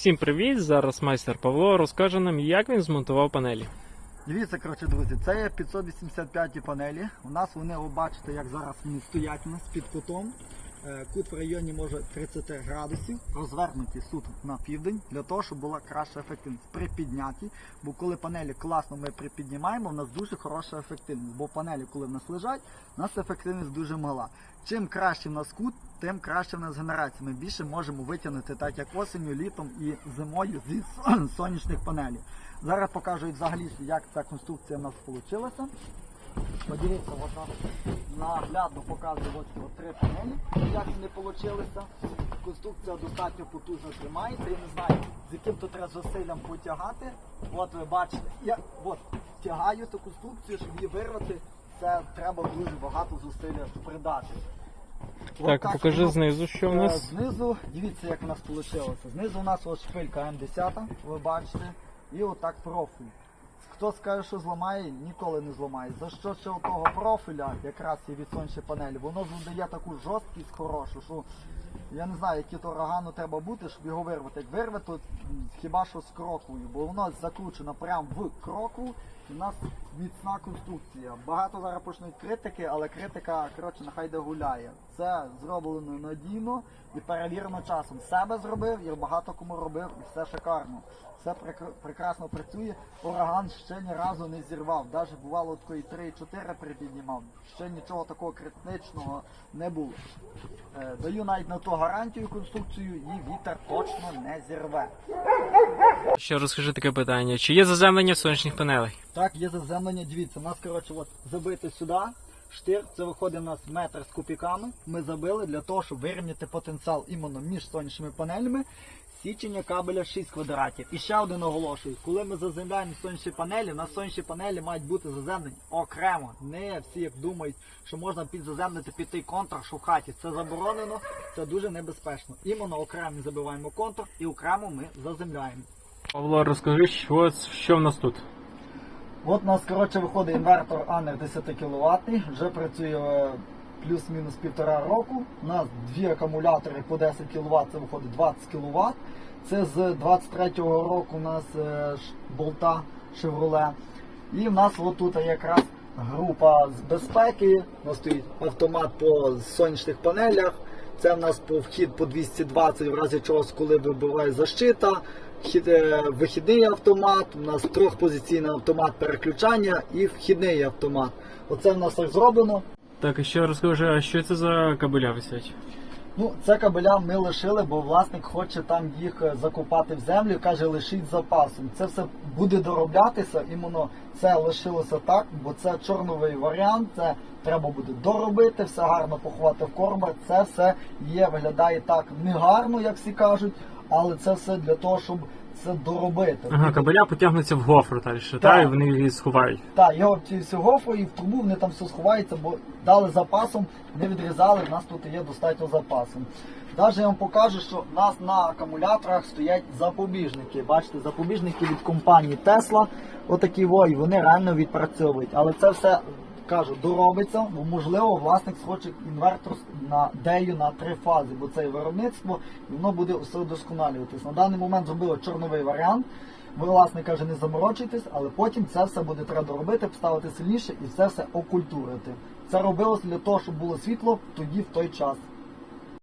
Всім привіт! Зараз майстер Павло розкаже нам, як він змонтував панелі. Дивіться, коротше, друзі, це є 585 панелі. У нас вони, ви бачите, як зараз вони стоять у нас під кутом. Е, Кут в районі може 30 градусів, розвернуті суд на південь, для того, щоб була краща ефективність при піднятті. Бо коли панелі класно ми припіднімаємо, у нас дуже хороша ефективність. Бо панелі, коли в нас лежать, у нас ефективність дуже мала. Чим краще в нас кут, тим краще в нас генерація. Ми більше можемо витягнути так як осінню, літом і зимою зі сонячних панелей. Зараз покажу взагалі, як ця конструкція в нас вийшла. Подивіться, наглядно показує ось ці три панелі, як вони вийшли. Конструкція достатньо потужно тримається. Я не знаю, з яким то треба зусиллям потягати. От ви бачите, я от, тягаю цю конструкцію, щоб її вирвати. Це треба дуже багато зусилля придати. От Так, покажи воно знизу, що в Е, нас. Знизу, дивіться, як у нас вийшло. Знизу у нас ось шпилька М10, ви бачите, і отак профіль. Хто скаже, що зламає, ніколи не зламає. За що ще того профіля, якраз і від сонячної панелі, воно задає таку жорсткість хорошу, що я не знаю, який то рогану треба бути, щоб його вирвати. Як вирве, то хіба що з крокою, бо воно закручено прямо в кроку, і в нас міцна конструкція. Багато зараз почнуть критики, але критика, коротше, нехай де гуляє. Це зроблено надійно і перевірено часом. Себе зробив і багато кому робив, і все шикарно. Все прекр- прекрасно працює. Ураган ще ні разу не зірвав. Навіть бувало такої 3-4 припіднімав. Ще нічого такого критичного не було. Е, Даю навіть на то гарантію конструкцію, і вітер точно не зірве. Ще розкажи таке питання: чи є заземлення в сонячних панелей? Так, є заземлення. Дивіться, у нас коротше от забити сюди. Штир, це виходить у нас метр з купіками. Ми забили для того, щоб вирівняти потенціал іменно між сонячними панелями. Січення кабеля 6 квадратів. І ще один оголошую, коли ми заземляємо сонячні панелі, у нас сонячні панелі мають бути заземлені окремо. Не всі як думають, що можна підзаземлити під той контур, що в хаті. Це заборонено, це дуже небезпечно. Іменно окремо забиваємо контур і окремо ми заземляємо. Павло, розкажи, що, що в нас тут? От у нас коротше виходить інвертор Анер 10 кВт, вже працює е, плюс-мінус півтора року. У нас дві акумулятори по 10 кВт, це виходить 20 кВт. Це з 23-го року у нас е, болта Chevrolet. І в нас отут якраз група з безпеки. У нас стоїть автомат по сонячних панелях. Це в нас по вхід по 220, в разі чогось, коли вибиває защита. Вхід, е, вихідний автомат, у нас трьохпозиційний автомат переключання і вхідний автомат. Оце в нас так зроблено. Так, і ще розкажи, а що це за кабеля висять? Ну, це кабеля ми лишили, бо власник хоче там їх е, закопати в землю, каже, лишіть запасом. Це все буде дороблятися, іменно це лишилося так, бо це чорновий варіант, це треба буде доробити, все гарно поховати в корба. Це все є, виглядає так не гарно, як всі кажуть, але це все для того, щоб це доробити. Ага, кабеля потягнуться в гофру далі, та, і вони її сховають. Так, його ці всього і в трубу вони там все сховається, бо дали запасом, не відрізали, в нас тут є достатньо запасом. Навіть я вам покажу, що в нас на акумуляторах стоять запобіжники. Бачите, запобіжники від компанії Tesla. Отакі во, і вони реально відпрацьовують. Але це все кажу, доробиться, бо можливо власник схоче інвертор на дею на три фази, бо це виробництво, і воно буде все вдосконалюватись. На даний момент зробили чорновий варіант. Ви, власне каже, не заморочуйтесь, але потім це все буде треба доробити, поставити сильніше і все все окультурити. Це робилось для того, щоб було світло тоді в той час.